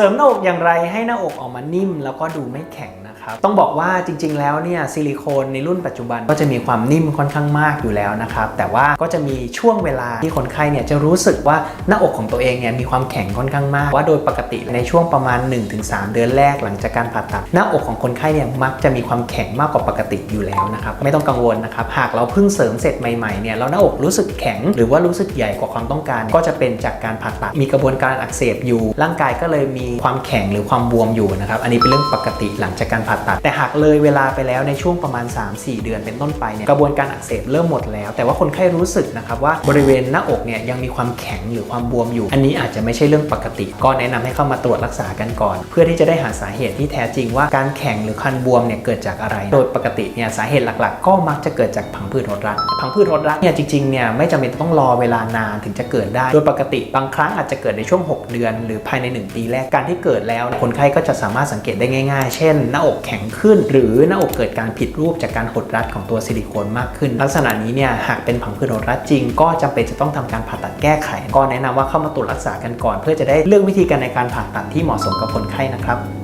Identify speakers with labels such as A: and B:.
A: ริมหน้าอกอย่างไรให้หน้าอกออกมานิ่มแล้วก็ดูไม่แข็งนะครับ ต้องบอกว่าจริง ๆ แล้วเนี่ยซิลิโคนในรุ่นปัจจุบันก็จะมีความนิ่มค่อนข้างมากอยู่แล้วนะครับ แต่ว่าก็จะมีช่วงเวลาที่คนไข้เนี่ยจะรู้สึกว่าหน้าอกของตัวเองเนี่ยมีความแข็งค่อนข้างมาก ว่าโดยปกติในช่วงประมาณ 1-3 เดือนแรกหลังจากการผ่าตัด หน้าอกของคนไข้เนี่ยมักจะมีความแข็งมากกว่าปกติอยู่แล้วนะครับไม่ต้องกังวลนะครับหากเราเพิ่งเสริมเสร็จใหม่ๆเนี่ยแล้วหน้าอกรู้สึกแข็ง หรือว่ารู้สึกใหญ่กว่าความต้องการ ก็จะเป็นจากการผ่าตัดมีกระบวนการอักเสบอยู่ ร่างกายก็เลยมีความแข็งหรือความบวมอยู่นะครับ อันนี้เป็นเรื่องปกติหลังจากการผ่าตัด แต่หากเลยเวลาไปแล้วในช่วงประมาณ 3-4 เดือนเป็นต้นไปเนี่ยกระบวนการอักเสบเริ่มหมดแล้ว แต่ว่าคนไข้รู้สึกนะครับว่าบริเวณหน้าอกเนี่ยยังมีความแข็งหรือความบวมอยู่ อันนี้อาจจะไม่ใช่เรื่องปกติ ก็แนะนำให้เข้ามาตรวจรักษากันก่อน เพื่อที่จะได้หาสาเหตุที่แท้จริงว่าการแข็งหรือคันบวมเนี่ยเกิดจากอะไร โดยปกติเนี่ยสาเหตุหลักๆ ก็มักจะเกิดจากผังผืดรดรัดผังผืดรดรัดเนี่ยจริงๆเนี่ยไม่จำเป็นต้องรอเวลานานถึงจะเกิดได้ โดยปกติบางครั้งอาจจะเกิดในช่วง 6 เดือน หรือภายใน 1 ปีแรกการที่เกิดแล้ว คนไข้ก็จะสามารถสังเกตได้ง่าย ๆ เช่น หน้าอกแข็งขึ้น หรือหน้าอกเกิดการผิดรูปจากการหดรัดของตัวซิลิโคนมากขึ้น ลักษณะนี้เนี่ยหากเป็นผังผืดหดรัดจริง ก็จำเป็นจะต้องทำการผ่าตัดแก้ไข ก็แนะนำว่าเข้ามาตรวจรักษากันก่อน เพื่อจะได้เลือกวิธีการในการผ่าตัดที่เหมาะสมกับคนไข้นะครับ